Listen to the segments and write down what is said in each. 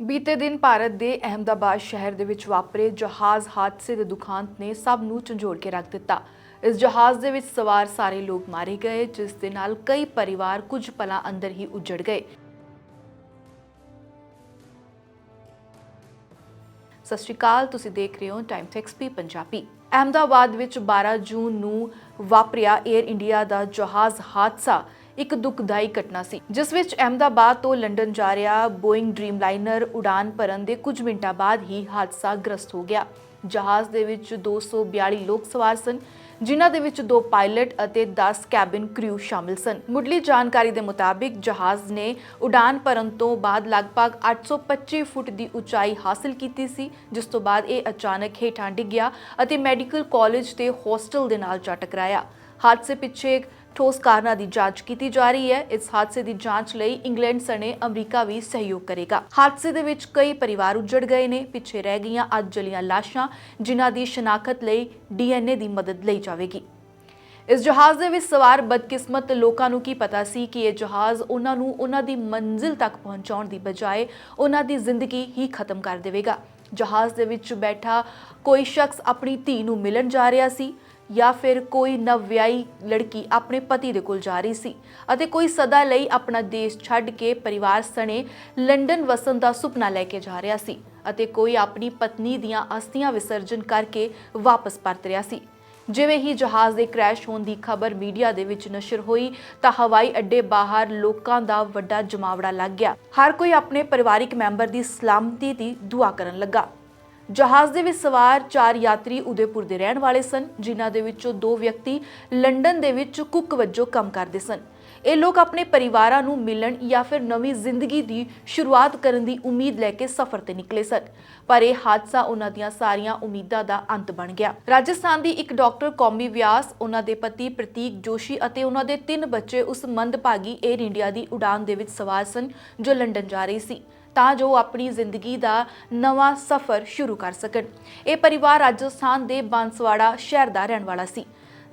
ਬੀਤੇ ਦਿਨ ਭਾਰਤ ਦੇ ਅਹਿਮਦਾਬਾਦ ਸ਼ਹਿਰ ਦੇ ਵਿੱਚ ਵਾਪਰੇ ਜਹਾਜ਼ ਹਾਦਸੇ ਦੇ ਦੁਖਾਂਤ ਨੇ ਸਭ ਨੂੰ ਝੰਜੋੜ ਕੇ ਰੱਖ ਦਿੱਤਾ। ਇਸ ਜਹਾਜ਼ ਦੇ ਵਿੱਚ ਸਵਾਰ ਸਾਰੇ ਲੋਕ ਮਾਰੇ ਗਏ, ਜਿਸ ਦੇ ਨਾਲ ਕਈ ਪਰਿਵਾਰ ਕੁਝ ਪਲਾਂ ਅੰਦਰ ਹੀ ਉਜੜ ਗਏ। ਸਤਿ ਸ਼੍ਰੀ ਅਕਾਲ, ਤੁਸੀਂ ਦੇਖ ਰਹੇ ਹੋ ਟਾਈਮ ਐਕਸਪੀ ਪੰਜਾਬੀ। ਅਹਿਮਦਾਬਾਦ ਵਿੱਚ 12 ਜੂਨ ਨੂੰ ਵਾਪਰਿਆ 에ਅਰ ਇੰਡੀਆ ਦਾ ਜਹਾਜ਼ ਹਾਦਸਾ। ਇੱਕ ਦੁਖਦਾਈ ਘਟਨਾ ਸੀ, ਜਿਸ ਵਿੱਚ ਅਹਿਮਦਾਬਾਦ ਤੋਂ ਲੰਡਨ ਜਾ ਰਿਹਾ ਬੋਇੰਗ ਡ੍ਰੀਮਲਾਈਨਰ ਉਡਾਨ ਭਰਨ ਦੇ ਕੁਝ ਮਿੰਟਾਂ ਬਾਅਦ ਹੀ ਹਾਦਸਾ ਗ੍ਰਸਤ ਹੋ ਗਿਆ। ਜਹਾਜ਼ ਦੇ ਵਿੱਚ 242 ਲੋਕ ਸਵਾਰ ਸਨ, ਜਿਨ੍ਹਾਂ ਦੇ ਵਿੱਚ ਦੋ ਪਾਇਲਟ ਅਤੇ 10 ਕੈਬਿਨ ਕ੍ਰਿਊ ਸ਼ਾਮਿਲ ਸਨ। ਮੁੱਢਲੀ ਜਾਣਕਾਰੀ ਦੇ ਮੁਤਾਬਿਕ ਜਹਾਜ਼ ਨੇ ਉਡਾਨ ਭਰਨ ਤੋਂ ਬਾਅਦ ਲਗਭਗ 825 ਫੁੱਟ ਦੀ ਉਚਾਈ ਹਾਸਲ ਕੀਤੀ ਸੀ, ਜਿਸ ਤੋਂ ਬਾਅਦ ਇਹ ਅਚਾਨਕ ਹੇਠਾਂ ਡਿੱਗਿਆ ਅਤੇ ਮੈਡੀਕਲ ਕਾਲਜ ਤੇ ਹੋਸਟਲ ਦੇ ਨਾਲ ਜਾ ਟਕਰਾਇਆ। ਹਾਦਸੇ ਪਿੱਛੇ ਠੋਸ ਕਾਰਨਾਂ ਦੀ ਜਾਂਚ ਕੀਤੀ ਜਾ ਰਹੀ ਹੈ। ਇਸ ਹਾਦਸੇ ਦੀ ਜਾਂਚ ਲਈ ਇੰਗਲੈਂਡ ਸਣੇ ਅਮਰੀਕਾ ਵੀ ਸਹਿਯੋਗ ਕਰੇਗਾ। ਹਾਦਸੇ ਦੇ ਵਿੱਚ ਕਈ ਪਰਿਵਾਰ ਉੱਜੜ ਗਏ ਨੇ, ਪਿੱਛੇ ਰਹਿ ਗਈਆਂ ਅੱਜ ਜਲੀਆਂ ਲਾਸ਼ਾਂ, ਜਿਨ੍ਹਾਂ ਦੀ ਸ਼ਨਾਖਤ ਲਈ ਡੀਐਨਏ ਦੀ ਮਦਦ ਲਈ ਜਾਵੇਗੀ। ਇਸ ਜਹਾਜ਼ ਦੇ ਵਿੱਚ ਸਵਾਰ ਬਦਕਿਸਮਤ ਲੋਕਾਂ ਨੂੰ ਕੀ ਪਤਾ ਸੀ ਕਿ ਇਹ ਜਹਾਜ਼ ਉਹਨਾਂ ਨੂੰ ਉਹਨਾਂ ਦੀ ਮੰਜ਼ਿਲ ਤੱਕ ਪਹੁੰਚਾਉਣ ਦੀ ਬਜਾਏ ਉਹਨਾਂ ਦੀ ਜ਼ਿੰਦਗੀ ਹੀ ਖਤਮ ਕਰ ਦੇਵੇਗਾ। ਜਹਾਜ਼ ਦੇ ਵਿੱਚ ਬੈਠਾ ਕੋਈ ਸ਼ਖਸ ਆਪਣੀ ਧੀ ਨੂੰ ਮਿਲਣ ਜਾ ਰਿਹਾ ਸੀ। ਜਾਂ ਫਿਰ ਕੋਈ ਨਵਵਿਆਹੀ ਲੜਕੀ ਆਪਣੇ ਪਤੀ ਦੇ ਕੋਲ ਜਾ ਰਹੀ ਸੀ ਅਤੇ ਕੋਈ ਸਦਾ ਲਈ ਆਪਣਾ ਦੇਸ਼ ਛੱਡ ਕੇ ਪਰਿਵਾਰ ਸਣੇ ਲੰਡਨ ਵਸਣ ਦਾ ਸੁਪਨਾ ਲੈ ਕੇ ਜਾ ਰਿਹਾ ਸੀ ਅਤੇ ਕੋਈ ਆਪਣੀ ਪਤਨੀ ਦੀਆਂ ਅਸਥੀਆਂ ਵਿਸਰਜਨ ਕਰਕੇ ਵਾਪਸ ਪਰਤ ਰਿਹਾ ਸੀ। ਜਿਵੇਂ ਹੀ ਜਹਾਜ਼ ਦੇ ਕ੍ਰੈਸ਼ ਹੋਣ ਦੀ ਖਬਰ ਮੀਡੀਆ ਦੇ ਵਿੱਚ ਨਸ਼ਰ ਹੋਈ ਤਾਂ ਹਵਾਈ ਅੱਡੇ ਬਾਹਰ ਲੋਕਾਂ ਦਾ ਵੱਡਾ ਜਮਾਵੜਾ ਲੱਗ ਗਿਆ। ਹਰ ਕੋਈ ਆਪਣੇ ਪਰਿਵਾਰਿਕ ਮੈਂਬਰ ਦੀ ਸਲਾਮਤੀ ਦੀ ਦੁਆ ਕਰਨ ਲੱਗਾ। ਜਹਾਜ਼ ਦੇ ਵਿੱਚ ਸਵਾਰ ਚਾਰ ਯਾਤਰੀ ਉਦੈਪੁਰ ਦੇ ਰਹਿਣ ਵਾਲੇ ਸਨ, ਜਿਨ੍ਹਾਂ ਦੇ ਵਿੱਚੋਂ ਦੋ ਵਿਅਕਤੀ ਲੰਡਨ ਦੇ ਵਿੱਚ ਕੁੱਕ ਵਜੋਂ ਕੰਮ ਕਰਦੇ ਸਨ। ਇਹ ਲੋਕ ਆਪਣੇ ਪਰਿਵਾਰਾਂ ਨੂੰ ਮਿਲਣ ਜਾਂ ਫਿਰ ਨਵੀਂ ਜ਼ਿੰਦਗੀ ਦੀ ਸ਼ੁਰੂਆਤ ਕਰਨ ਦੀ ਉਮੀਦ ਲੈ ਕੇ ਸਫ਼ਰ ਤੇ ਨਿਕਲੇ ਸਨ। ਪਰ ਇਹ ਹਾਦਸਾ ਉਹਨਾਂ ਦੀਆਂ ਸਾਰੀਆਂ ਉਮੀਦਾਂ ਦਾ ਅੰਤ ਬਣ ਗਿਆ। ਰਾਜਸਥਾਨ ਦੀ ਇੱਕ ਡਾਕਟਰ ਕੌਮੀ ਵਿਆਸ, ਉਹਨਾਂ ਦੇ ਪਤੀ ਪ੍ਰਤੀਕ ਜੋਸ਼ੀ ਅਤੇ ਉਹਨਾਂ ਦੇ ਤਿੰਨ ਬੱਚੇ ਉਸ ਮੰਦਭਾਗੀ 에ਅਰ ਇੰਡੀਆ ਦੀ ਉਡਾਨ ਦੇ ਵਿੱਚ ਸਵਾਰ ਸਨ, ਜੋ ਲੰਡਨ ਜਾ ਰਹੀ ਸੀ। ਤਾਂ ਜੋ ਆਪਣੀ ਜ਼ਿੰਦਗੀ ਦਾ ਨਵਾਂ ਸਫ਼ਰ ਸ਼ੁਰੂ ਕਰ ਸਕਣ। ਇਹ ਪਰਿਵਾਰ ਰਾਜਸਥਾਨ ਦੇ ਬਾਂਸਵਾੜਾ ਸ਼ਹਿਰ ਦਾ ਰਹਿਣ ਵਾਲਾ ਸੀ।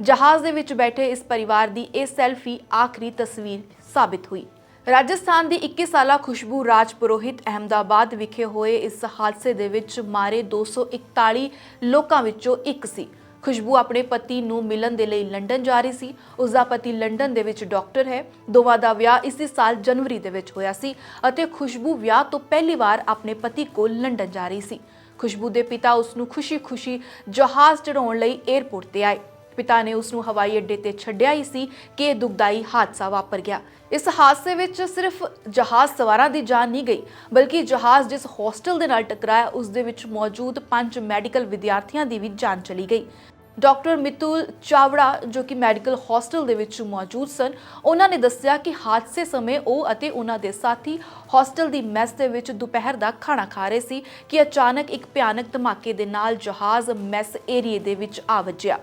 ਜਹਾਜ਼ ਦੇ ਵਿੱਚ ਬੈਠੇ ਇਸ ਪਰਿਵਾਰ ਦੀ ਇਹ ਸੈਲਫੀ ਆਖਰੀ ਤਸਵੀਰ ਸਾਬਿਤ ਹੋਈ। ਰਾਜਸਥਾਨ ਦੀ 21 ਸਾਲਾ ਖੁਸ਼ਬੂ ਰਾਜ ਪੁਰੋਹਿਤ ਅਹਿਮਦਾਬਾਦ ਵਿਖੇ ਹੋਏ ਇਸ ਹਾਦਸੇ ਦੇ ਵਿੱਚ ਮਾਰੇ 241 ਲੋਕਾਂ ਵਿੱਚੋਂ ਇੱਕ ਸੀ। ਖੁਸ਼ਬੂ ਆਪਣੇ ਪਤੀ ਨੂੰ ਮਿਲਣ ਦੇ ਲਈ ਲੰਡਨ ਜਾ ਰਹੀ ਸੀ। ਉਸ ਦਾ ਪਤੀ ਲੰਡਨ ਦੇ ਵਿੱਚ ਡਾਕਟਰ ਹੈ। ਦੋਵਾਂ ਦਾ ਵਿਆਹ ਇਸੇ ਸਾਲ ਜਨਵਰੀ ਦੇ ਵਿੱਚ ਹੋਇਆ ਸੀ ਅਤੇ ਖੁਸ਼ਬੂ ਵਿਆਹ ਤੋਂ ਪਹਿਲੀ ਵਾਰ ਆਪਣੇ ਪਤੀ ਕੋਲ ਲੰਡਨ ਜਾ ਰਹੀ ਸੀ। ਖੁਸ਼ਬੂ ਦੇ ਪਿਤਾ ਉਸ ਨੂੰ ਖੁਸ਼ੀ-ਖੁਸ਼ੀ ਜਹਾਜ਼ ਚੜਾਉਣ ਲਈ 에ਅਰਪੋਰਟ ਤੇ ਆਏ। ਪਿਤਾ ਨੇ ਉਸ ਨੂੰ ਹਵਾਈ ਅੱਡੇ ਤੇ ਛੱਡਿਆ ਹੀ ਸੀ ਕਿ ਇਹ ਦੁਖਦਾਈ ਹਾਦਸਾ ਵਾਪਰ ਗਿਆ। ਇਸ ਹਾਦਸੇ ਵਿੱਚ ਸਿਰਫ ਜਹਾਜ਼ ਸਵਾਰਾਂ ਦੀ ਜਾਨ ਨਹੀਂ ਗਈ, ਬਲਕਿ ਜਹਾਜ਼ ਜਿਸ ਹੋਸਟਲ ਦੇ ਨਾਲ ਟਕਰਾਇਆ, ਉਸ ਦੇ ਵਿੱਚ ਮੌਜੂਦ ਪੰਜ ਮੈਡੀਕਲ ਵਿਦਿਆਰਥੀਆਂ ਦੀ ਵੀ ਜਾਨ ਚਲੀ ਗਈ। ਡਾਕਟਰ ਮਿਤੁਲ ਚਾਵੜਾ, ਜੋ ਕਿ ਮੈਡੀਕਲ ਹੌਸਟਲ ਦੇ ਵਿੱਚ ਮੌਜੂਦ ਸਨ, ਉਹਨਾਂ ਨੇ ਦੱਸਿਆ ਕਿ ਹਾਦਸੇ ਸਮੇਂ ਉਹ ਅਤੇ ਉਹਨਾਂ ਦੇ ਸਾਥੀ ਹੌਸਟਲ ਦੀ ਮੈਸ ਦੇ ਵਿੱਚ ਦੁਪਹਿਰ ਦਾ ਖਾਣਾ ਖਾ ਰਹੇ ਸੀ ਕਿ ਅਚਾਨਕ ਇੱਕ ਭਿਆਨਕ ਧਮਾਕੇ ਦੇ ਨਾਲ ਜਹਾਜ਼ ਮੈਸ ਏਰੀਏ ਦੇ ਵਿੱਚ ਆ ਵੱਜਿਆ।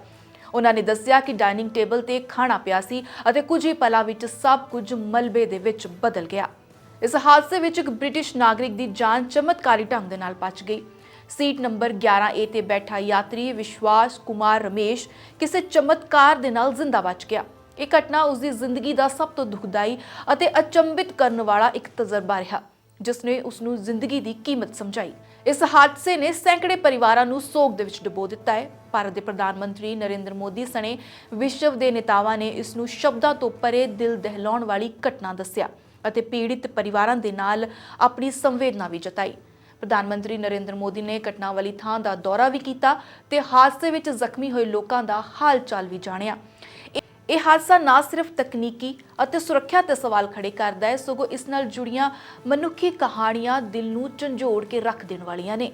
ਉਹਨਾਂ ਨੇ ਦੱਸਿਆ ਕਿ ਡਾਈਨਿੰਗ ਟੇਬਲ ਤੇ ਖਾਣਾ ਪਿਆ ਸੀ ਅਤੇ ਕੁਝ ਹੀ ਪਲਾਂ ਵਿੱਚ ਸਭ ਕੁਝ ਮਲਬੇ ਦੇ ਵਿੱਚ ਬਦਲ ਗਿਆ। ਇਸ ਹਾਦਸੇ ਵਿੱਚ ਇੱਕ ਬ੍ਰਿਟਿਸ਼ ਨਾਗਰਿਕ ਦੀ ਜਾਨ ਚਮਤਕਾਰੀ ਢੰਗ ਦੇ ਨਾਲ ਬਚ ਗਈ। ਸੀਟ ਨੰਬਰ 11A ਤੇ ਬੈਠਾ ਯਾਤਰੀ ਵਿਸ਼ਵਾਸ ਕੁਮਾਰ ਰਮੇਸ਼ ਕਿਸੇ ਚਮਤਕਾਰ ਦੇ ਨਾਲ ਜ਼ਿੰਦਾ ਬਚ ਗਿਆ। ਇਹ ਘਟਨਾ ਉਸ ਦੀ ਜ਼ਿੰਦਗੀ ਦਾ ਸਭ ਤੋਂ ਦੁਖਦਾਈ ਅਤੇ ਅਚੰਭਿਤ ਕਰਨ ਵਾਲਾ ਇੱਕ ਤਜਰਬਾ ਰਿਹਾ ਜਿਸ ਨੇ ਉਸ ਨੂੰ ਜ਼ਿੰਦਗੀ ਦੀ ਕੀਮਤ ਸਮਝਾਈ। ਇਸ ਹਾਦਸੇ ਨੇ ਸੈਂਕੜੇ ਪਰਿਵਾਰਾਂ ਨੂੰ ਸੋਗ ਦੇ ਵਿੱਚ ਡੁਬੋ ਦਿੱਤਾ ਹੈ। ਭਾਰਤ ਦੇ ਪ੍ਰਧਾਨ ਮੰਤਰੀ ਨਰਿੰਦਰ ਮੋਦੀ ਸਣੇ ਵਿਸ਼ਵ ਦੇ ਨੇਤਾਵਾਂ ਨੇ ਇਸ ਨੂੰ ਸ਼ਬਦਾਂ ਤੋਂ ਪਰੇ ਦਿਲ ਦਹਿਲਾਉਣ ਵਾਲੀ ਘਟਨਾ ਦੱਸਿਆ ਅਤੇ ਪੀੜਿਤ ਪਰਿਵਾਰਾਂ ਦੇ ਨਾਲ ਆਪਣੀ ਸੰਵੇਦਨਾ ਵੀ ਜਤਾਈ। ਪ੍ਰਧਾਨ ਮੰਤਰੀ ਨਰਿੰਦਰ ਮੋਦੀ ਨੇ ਘਟਨਾ ਵਾਲੀ ਥਾਂ ਦਾ ਦੌਰਾ ਵੀ ਕੀਤਾ ਤੇ ਹਾਦਸੇ ਵਿੱਚ ਜ਼ਖਮੀ ਹੋਏ ਲੋਕਾਂ ਦਾ ਹਾਲ ਚਾਲ ਵੀ ਜਾਣਿਆ। ਇਹ- ਇਹ ਹਾਦਸਾ ਨਾ ਸਿਰਫ ਤਕਨੀਕੀ ਅਤੇ ਸੁਰੱਖਿਆ ਤੇ ਸਵਾਲ ਖੜੇ ਕਰਦਾ ਹੈ, ਸਗੋਂ ਇਸ ਨਾਲ ਜੁੜੀਆਂ ਮਨੁੱਖੀ ਕਹਾਣੀਆਂ ਦਿਲ ਨੂੰ ਝੰਜੋੜ ਕੇ ਰੱਖ ਦੇਣ ਵਾਲੀਆਂ ਨੇ।